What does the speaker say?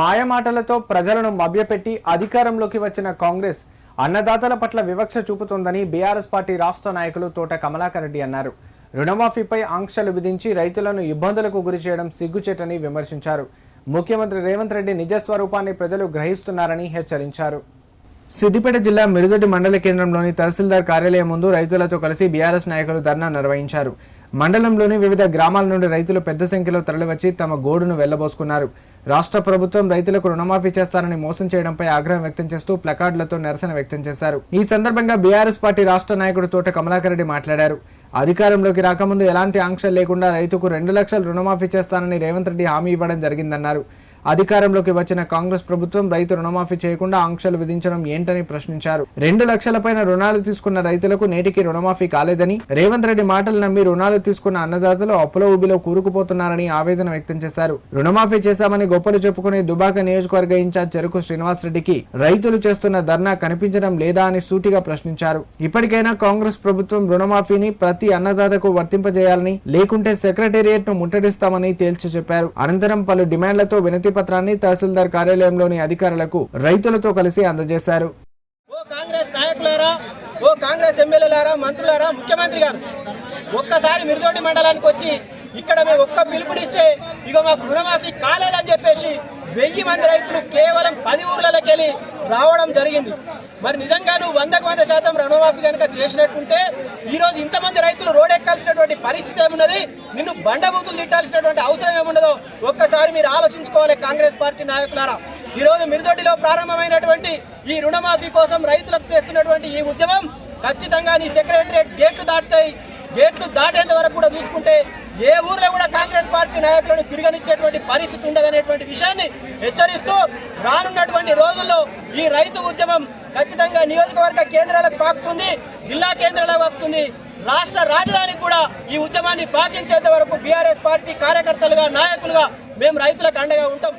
మాయమాటలతో ప్రజలను మభ్యపెట్టి అధికారంలోకి వచ్చిన కాంగ్రెస్ అన్నదాతల పట్ల వివక్ష చూపుతోందని బీఆర్ఎస్ పార్టీ రాష్ట్ర నాయకులు తోట కమలాకర్ రెడ్డి అన్నారు. రుణమాఫీపై ఆంక్షలు విధించి రైతులను ఇబ్బందులకు గురి చేయడం సిగ్గుచేటని విమర్శించారు. ముఖ్యమంత్రి రేవంత్ రెడ్డి నిజస్వరూపాన్ని ప్రజలు గ్రహిస్తున్నారని హెచ్చరించారు. సిద్దిపేట జిల్లా మిరుదొడ్డి మండల కేంద్రంలోని తహసీల్దార్ కార్యాలయం ముందు రైతులతో కలిసి బీఆర్ఎస్ నాయకులు ధర్నా నిర్వహించారు. మండలంలోని వివిధ గ్రామాల నుండి రైతులు పెద్ద సంఖ్యలో తరలివచ్చి తమ గోడును వెళ్ళబోసుకున్నారు. రాష్ట్ర ప్రభుత్వం రైతులకు రుణమాఫీ చేస్తారని మోసం చేయడంపై ఆగ్రహం వ్యక్తం చేస్తూ ప్లకార్డులతో నిరసన వ్యక్తం చేశారు. ఈ సందర్భంగా బీఆర్ఎస్ పార్టీ రాష్ట్ర నాయకుడు తోట కమలాకర్ రెడ్డి మాట్లాడారు. అధికారంలోకి రాకముందు ఎలాంటి ఆంక్షలు లేకుండా రైతుకు రెండు లక్షలు రుణమాఫీ చేస్తానని రేవంత్ రెడ్డి హామీ ఇవ్వడం జరిగిందన్నారు. అధికారంలోకి వచ్చిన కాంగ్రెస్ ప్రభుత్వం రైతు రుణమాఫీ చేయకుండా ఆంక్షలు విధించడం ఏంటని ప్రశ్నించారు. రెండు లక్షల పైన రుణాలు తీసుకున్న రైతులకు నేటికి రుణమాఫీ కాలేదని రేవంత్ రెడ్డి మాటలు నమ్మి రుణాలు తీసుకున్న అన్నదాతలు అప్పుల ఊబిలో కూరుకుపోతున్నారని ఆవేదన వ్యక్తం చేశారు. రుణమాఫీ చేశామని గొప్పలు చెప్పుకునే దుబాక నియోజకవర్గ ఇన్ఛార్జ్ చెరుకు శ్రీనివాస్ రెడ్డికి రైతులు చేస్తున్న ధర్నా కనిపించడం లేదా అని సూటిగా ప్రశ్నించారు. ఇప్పటికైనా కాంగ్రెస్ ప్రభుత్వం రుణమాఫీని ప్రతి అన్నదాతకు వర్తింపజేయాలని లేకుంటే సెక్రటేరియట్ను ముట్టడిస్తామని తేల్చి చెప్పారు. అనంతరం పలు డిమాండ్లతో వినతి పత్రాన్ని తహసీల్దార్ కార్యాలయంలోని అధికారులకు రైతులతో కలిసి అందజేశారు. ఓ కాంగ్రెస్ నాయకులారా ఓ కాంగ్రెస్ ఎమ్మెల్యేలారా మంత్రులారా ముఖ్యమంత్రి గారు ఒక్కసారి మిరుదొడ్డి మండలానికి వచ్చి ఇక్కడ మేము ఒక్క పిలుపునిస్తే ఇక మాకు రుణమాఫీ కాలేదని చెప్పేసి వెయ్యి మంది రైతులు కేవలం పది ఊర్లలోకి వెళ్ళి రావడం జరిగింది. మరి నిజంగా నువ్వు వందకు వంద శాతం రుణమాఫీ కనుక చేసినట్టుంటే ఈరోజు ఇంతమంది రైతులు రోడ్ ఎక్కాల్సినటువంటి పరిస్థితి ఏమున్నది? నిన్ను బండబూతులు తిట్టాల్సినటువంటి ఒకసారి మీరు ఆలోచించుకోవాలి కాంగ్రెస్ పార్టీ నాయకులారా. ఈ రోజు మిరుదొడ్డిలో ప్రారంభమైనటువంటి ఈ రుణమాఫీ కోసం రైతులకు చేస్తున్నటువంటి ఈ ఉద్యమం ఖచ్చితంగా నీ సెక్రటరియట్ గేట్లు దాటుతాయి. గేట్లు దాటేంత వరకు కూడా చూసుకుంటే ఏ ఊర్లో కూడా కాంగ్రెస్ పార్టీ నాయకులను తిరగనిచ్చేటువంటి పరిస్థితి ఉండదనేటువంటి విషయాన్ని హెచ్చరిస్తూ రానున్నటువంటి రోజుల్లో ఈ రైతు ఉద్యమం ఖచ్చితంగా నియోజకవర్గ కేంద్రాలకు పాకుతుంది జిల్లా కేంద్రాలకు పాకుతుంది. రాష్ట్ర రాజధానికి కూడా ఈ ఉద్యమాన్ని పాటించేంత వరకు బీఆర్ఎస్ పార్టీ కార్యకర్తలుగా నాయకులుగా మేము రైతులకు అండగా ఉంటాం.